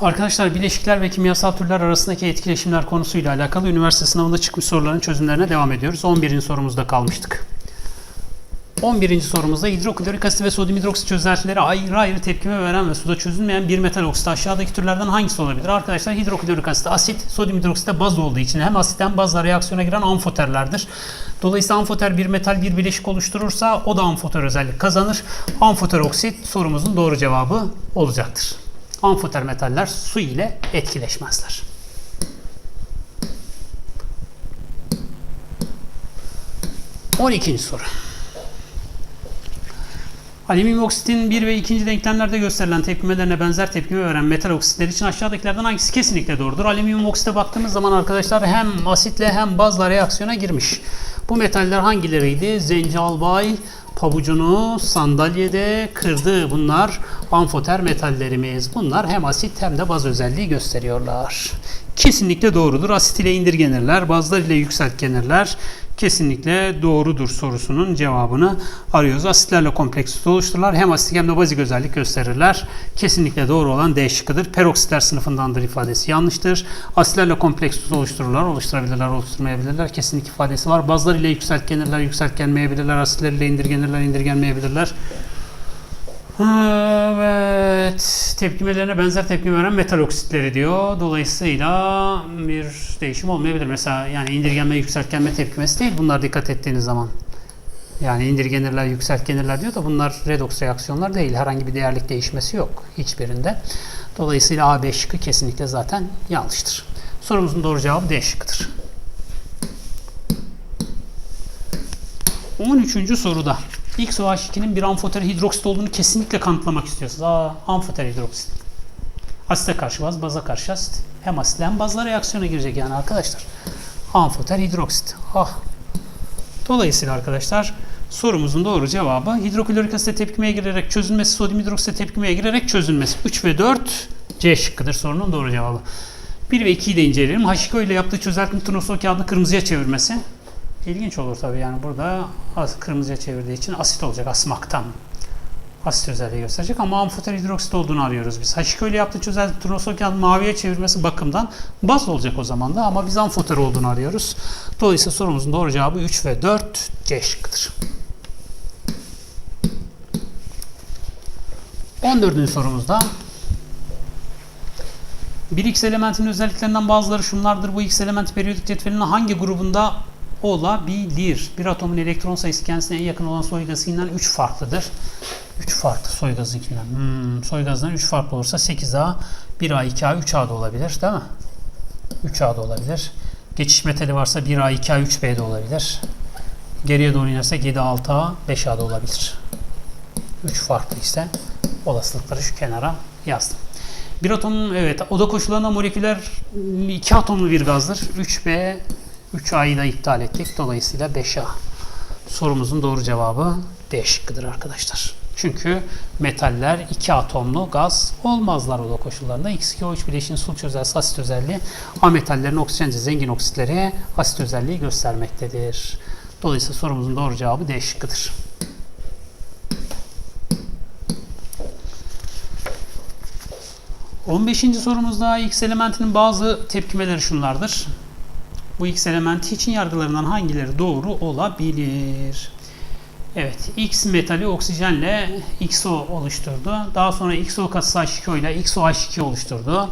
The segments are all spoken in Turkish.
Arkadaşlar bileşikler ve kimyasal türler arasındaki etkileşimler konusuyla alakalı üniversite sınavında çıkmış soruların çözümlerine devam ediyoruz. 11. sorumuzda kalmıştık. 11. sorumuzda hidroklorik asit ve sodyum hidroksit çözeltileri ayrı ayrı tepkime veren ve suda çözülmeyen bir metal oksit aşağıdaki türlerden hangisi olabilir? Arkadaşlar hidroklorik asit asit, sodyum hidroksit de baz olduğu için hem asit hem bazla reaksiyona giren amfoterlerdir. Dolayısıyla amfoter bir metal bir bileşik oluşturursa o da amfoter özellik kazanır. Amfoter oksit sorumuzun doğru cevabı olacaktır. Amfoter metaller su ile etkileşmezler. On ikinci soru. Alüminyum oksitin 1 ve 2. denklemlerde gösterilen tepkimelerine benzer tepkime veren metal oksitler için aşağıdakilerden hangisi kesinlikle doğrudur? Alüminyum oksite baktığımız zaman arkadaşlar hem asitle hem bazla reaksiyona girmiş. Bu metaller hangileriydi? Zencalbay, pabucunu sandalyede kırdı. Bunlar amfoter metallerimiz. Bunlar hem asit hem de baz özelliği gösteriyorlar. Kesinlikle doğrudur. Asit ile indirgenirler, bazlar ile yükseltgenirler. Kesinlikle doğrudur sorusunun cevabını arıyoruz. Asitlerle kompleks oluştururlar. Hem asitik hem de bazik özellik gösterirler. Kesinlikle doğru olan D şıkkıdır. Peroksitler sınıfındandır ifadesi yanlıştır. Asitlerle kompleks oluştururlar. Oluşturabilirler, oluşturmayabilirler. Kesinlik ifadesi var. Bazlar ile yükseltgenirler, yükseltgenmeyebilirler. Asitler ile indirgenirler, indirgenmeyebilirler. Evet. Tepkimelerine benzer tepki veren metal oksitleri diyor. Dolayısıyla bir değişim olmayabilir. Mesela yani indirgenme, yükseltgenme tepkimesi değil. Bunlar dikkat ettiğiniz zaman. Yani indirgenirler, yükseltgenirler diyor da bunlar redoks reaksiyonlar değil. Herhangi bir değerlik değişmesi yok hiçbirinde. Dolayısıyla A, B şıkkı kesinlikle zaten yanlıştır. Sorumuzun doğru cevabı D şıkkıdır. 13. soruda XOH2'nin bir amfoter hidroksit olduğunu kesinlikle kanıtlamak istiyorsunuz. Aa, amfoter hidroksit. Asite karşı baz, baza karşı asit. Hem asitle hem bazla reaksiyona girecek yani arkadaşlar. Amfoter hidroksit. Ah. Dolayısıyla arkadaşlar sorumuzun doğru cevabı hidroklorik asite tepkimeye girerek çözülmesi, sodyum hidroksite tepkimeye girerek çözülmesi. 3 ve 4 C şıkkıdır sorunun doğru cevabı. 1 ve 2'yi de inceleyelim. H2O ile yaptığı çözeltinin turnusol kağıdını kırmızıya çevirmesi. İlginç olur tabii yani burada az kırmızıya çevirdiği için asit olacak asmaktan. Asit özelliği gösterecek ama amfoter hidroksit olduğunu arıyoruz biz. H2O ile yaptığı çözelti turnusol kağıdını maviye çevirmesi bakımdan baz olacak o zaman da ama biz amfoter olduğunu arıyoruz. Dolayısıyla sorumuzun doğru cevabı 3 ve 4 C şıkkıdır. 14. sorumuzda bir X elementinin özelliklerinden bazıları şunlardır. Bu X elementi periyodik cetvelinin hangi grubunda olabilir? Bir atomun elektron sayısı kendisine en yakın olan soy gazından 3 farklıdır. 3 farklı soy gazınkinden. Hmm, soy gazından 3 farklı olursa 8A, 1A, 2A, 3A da olabilir değil mi? 3A da olabilir. Geçiş metali varsa 1A, 2A, 3B de olabilir. Geriye doğru inersek 7, 6A, 5A da olabilir. 3 farklı ise olasılıkları şu kenara yazdım. Bir atomun evet oda koşullarında moleküler iki atomlu bir gazdır. 3B 3A'yı da iptal ettik. Dolayısıyla 5A. Sorumuzun doğru cevabı D şıkkıdır arkadaşlar. Çünkü metaller iki atomlu gaz olmazlar oda koşullarında. X2O3 bileşiğin sul çözelsi asit özelliği ametallerin oksijenci zengin oksitleri asit özelliği göstermektedir. Dolayısıyla sorumuzun doğru cevabı D şıkkıdır. 15. sorumuzda X elementinin bazı tepkimeleri şunlardır. Bu X elementi için yargılarından hangileri doğru olabilir? Evet, X metali oksijenle XO oluşturdu. Daha sonra XO katısı H2O ile XOH2 oluşturdu.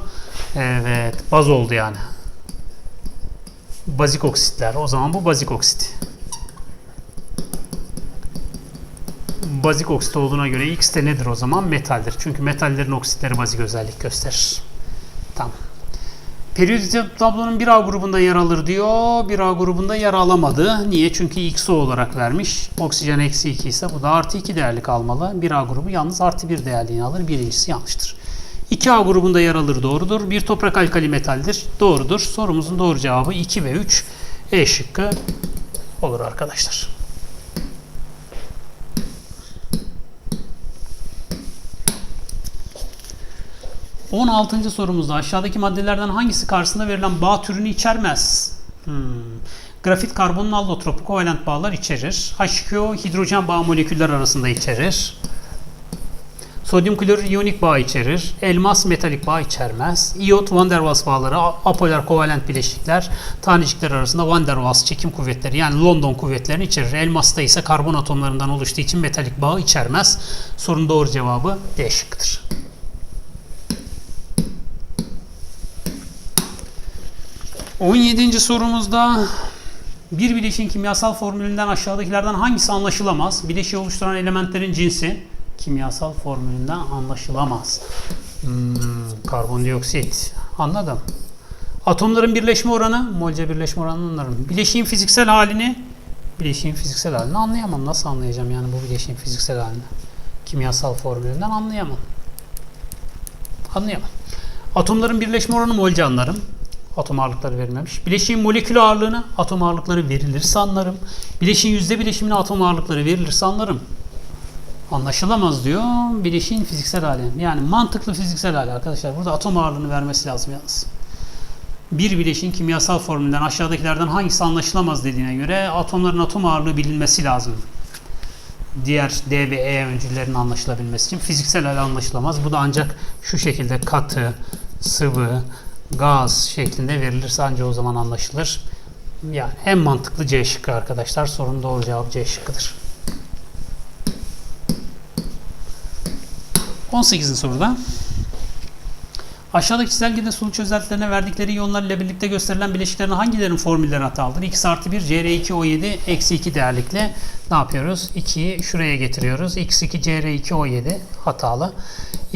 Evet, baz oldu yani. Bazik oksitler. O zaman bu bazik oksit. bazik oksit olduğuna göre X de nedir o zaman? Metaldir. Çünkü metallerin oksitleri bazik özellik gösterir. Tamam. Periyodik tablonun 1A grubunda yer alır diyor. 1A grubunda yer alamadı. Niye? Çünkü XO olarak vermiş. Oksijen eksi 2 ise bu da artı 2 değerli kalmalı. 1A grubu yalnız artı 1 değerliğini alır. Birincisi yanlıştır. 2A grubunda yer alır doğrudur. Bir toprak alkali metaldir. Doğrudur. Sorumuzun doğru cevabı 2 ve 3 E şıkkı olur arkadaşlar. 16. sorumuzda aşağıdaki maddelerden hangisi karşısında verilen bağ türünü içermez? Hmm. Grafit karbonun allotropu kovalent bağlar içerir. H2O hidrojen bağ moleküller arasında içerir. Sodyum klorür iyonik bağ içerir. Elmas metalik bağ içermez. İyot van der Waals bağları, apolar kovalent bileşikler, tanecikler arasında van der Waals çekim kuvvetleri yani London kuvvetlerini içerir. Elmasta ise karbon atomlarından oluştuğu için metalik bağ içermez. Sorunun doğru cevabı D şıkkıdır. On yedinci sorumuzda bir bileşiğin kimyasal formülünden aşağıdakilerden hangisi anlaşılamaz? Bileşiği oluşturan elementlerin cinsi kimyasal formülünden anlaşılamaz. Hmm, karbondioksit. Anladım. Atomların birleşme oranı, molce birleşme oranı onların. Bileşiğin fiziksel halini, bileşiğin fiziksel halini anlayamam. Nasıl anlayacağım yani bu bileşiğin fiziksel halini? Kimyasal formülünden anlayamam. Anlayamam. Atomların birleşme oranı molce anlarım. Atom ağırlıkları verilmemiş. Bileşiğin molekül ağırlığına atom ağırlıkları verilirse anlarım. Bileşiğin yüzde bileşimine atom ağırlıkları verilirse anlarım. Anlaşılamaz diyor. Bileşiğin fiziksel hali. Yani mantıklı fiziksel hali arkadaşlar. Burada atom ağırlığını vermesi lazım yalnız. Bir bileşiğin kimyasal formülünden aşağıdakilerden hangisi anlaşılamaz dediğine göre atomların atom ağırlığı bilinmesi lazım. Diğer D ve E öncüllerinin anlaşılabilmesi için fiziksel hali anlaşılamaz. Bu da ancak şu şekilde katı, sıvı, gaz şeklinde verilirse ancak o zaman anlaşılır. Yani en mantıklı C şıkkı arkadaşlar. Sorunun doğru cevabı C şıkkıdır. 18. soruda. Aşağıdaki çizelgede sulu çözeltilerine verdikleri iyonlar ile birlikte gösterilen bileşiklerin hangilerinin formülleri hatalıdır? X artı 1 Cr2O7 eksi 2 değerlikle ne yapıyoruz? 2'yi şuraya getiriyoruz. X2 Cr2O7 hatalı.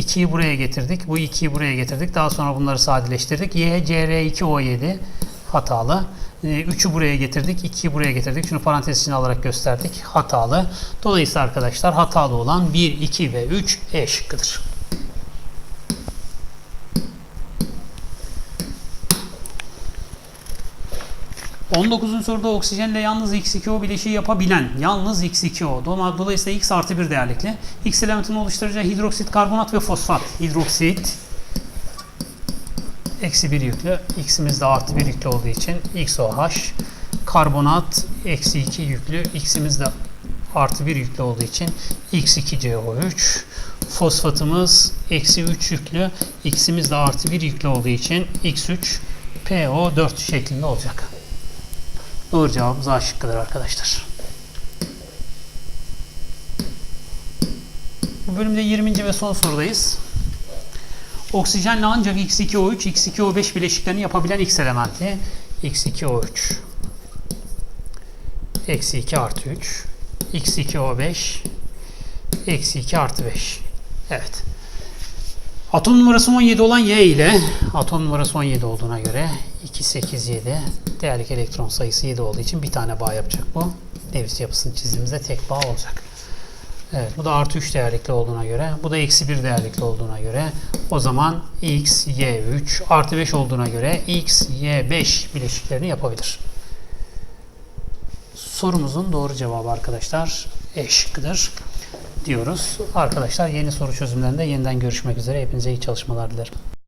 2'yi buraya getirdik. Bu 2'yi buraya getirdik. Daha sonra bunları sadeleştirdik. Y Cr2O7 hatalı. 3'ü buraya getirdik. 2'yi buraya getirdik. Şunu parantez içine alarak gösterdik. Hatalı. Dolayısıyla arkadaşlar hatalı olan 1, 2 ve 3 E şıkkıdır. On dokuzuncu soruda oksijenle yalnız X2O bileşiği yapabilen, yalnız X2O. Doma- Dolayısıyla X artı 1 değerlikli. X elementini oluşturacağı hidroksit, karbonat ve fosfat. Hidroksit, eksi 1 yüklü. X'imiz de artı 1 yüklü olduğu için XOH. Karbonat eksi 2 yüklü. X'imiz de artı 1 yüklü olduğu için X2CO3. Fosfatımız eksi 3 yüklü. X'imiz de artı 1 yüklü olduğu için X3 PO4 şeklinde olacak. Doğru cevabımız A şıkkıdır arkadaşlar. Bu bölümde 20. ve son sorudayız. Oksijenle ancak X2O3, X2O5 bileşiklerini yapabilen X elementi. X2O3 eksi 2 artı 3 X2O5 eksi 2 artı 5 Evet. Atom numarası 17 olan Y ile atom numarası 17 olduğuna göre 2, 8, 7 değerlik elektron sayısı 7 olduğu için bir tane bağ yapacak bu. Davis yapısını çizdiğimizde tek bağ olacak. Evet bu da artı 3 değerlikli olduğuna göre bu da eksi 1 değerlikli olduğuna göre o zaman x, y 3 artı 5 olduğuna göre x, y 5 bileşiklerini yapabilir. Sorumuzun doğru cevabı arkadaşlar E şıkkıdır diyoruz. Arkadaşlar yeni soru çözümlerinde yeniden görüşmek üzere. Hepinize iyi çalışmalar dilerim.